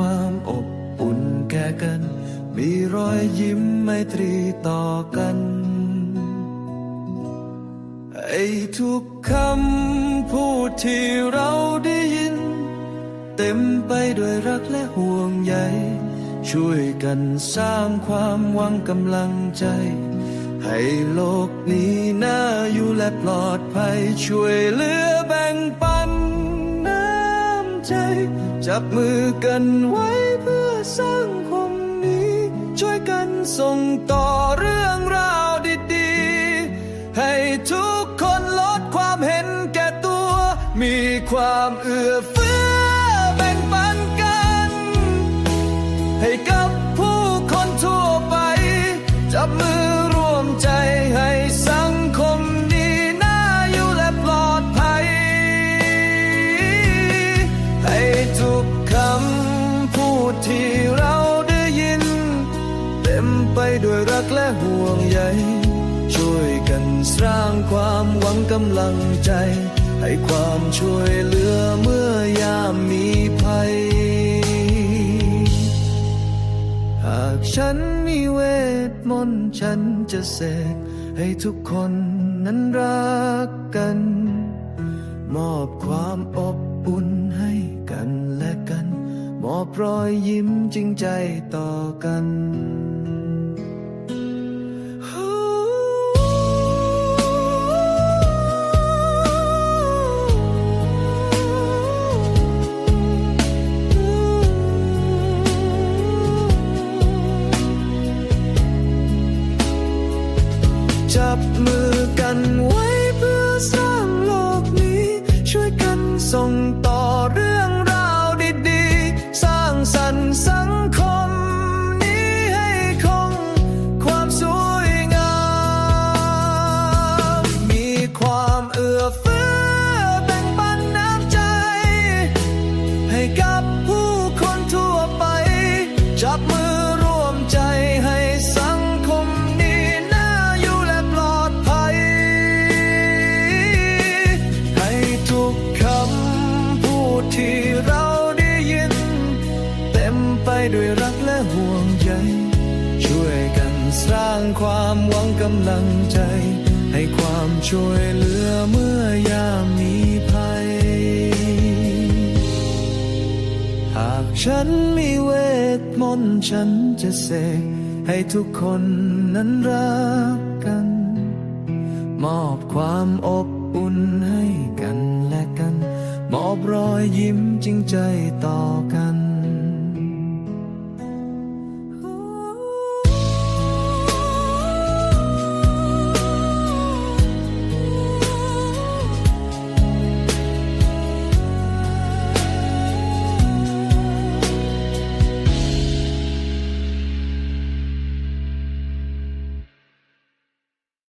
ความอบอุ่นแก่กัน มีรอยยิ้มไมตรีต่อกันไอ้ทุกคำพูดที่เราได้ยิน เต็มไปด้วยรักและห่วงใยช่วยกันสร้างความหวังกำลังใจ ให้โลกนี้น่าอยู่และปลอดภัยช่วยเหลือแบ่งปันน้ำใจ จับมือกันไว้เพื่อสร้างความนี้ ช่วยกันส่งต่อเรื่องราวดีๆ ให้ทุกคนลดความเห็นแก่ตัว มีความเอื้อเฟื้อแบ่งปันกัน ให้กับผู้คนทั่วไป จับมือ ทุกคำพูดที่เราได้ยิน เต็มไปด้วยรักและห่วงใยช่วยกันสร้างความหวังกำลังใจ ให้ความช่วยเหลือเมื่อยามมีภัย หากฉันมีเวทมนต์ฉันจะเสกให้ทุกคนนั้นรักกัน มอบความอบอุ่น อบรอยยิ้มจริงใจต่อกันจับมือกัน ด้วยรักและห่วงใย ช่วยกันสร้างความหวังกำลังใจ ให้ความช่วยเหลือเมื่อยามมีภัย หากฉันมีเวทมนต์ฉันจะเสกให้ทุกคนนั้นรักกัน มอบความอบอุ่นให้กันและกัน มอบรอยยิ้มจริงใจต่อกัน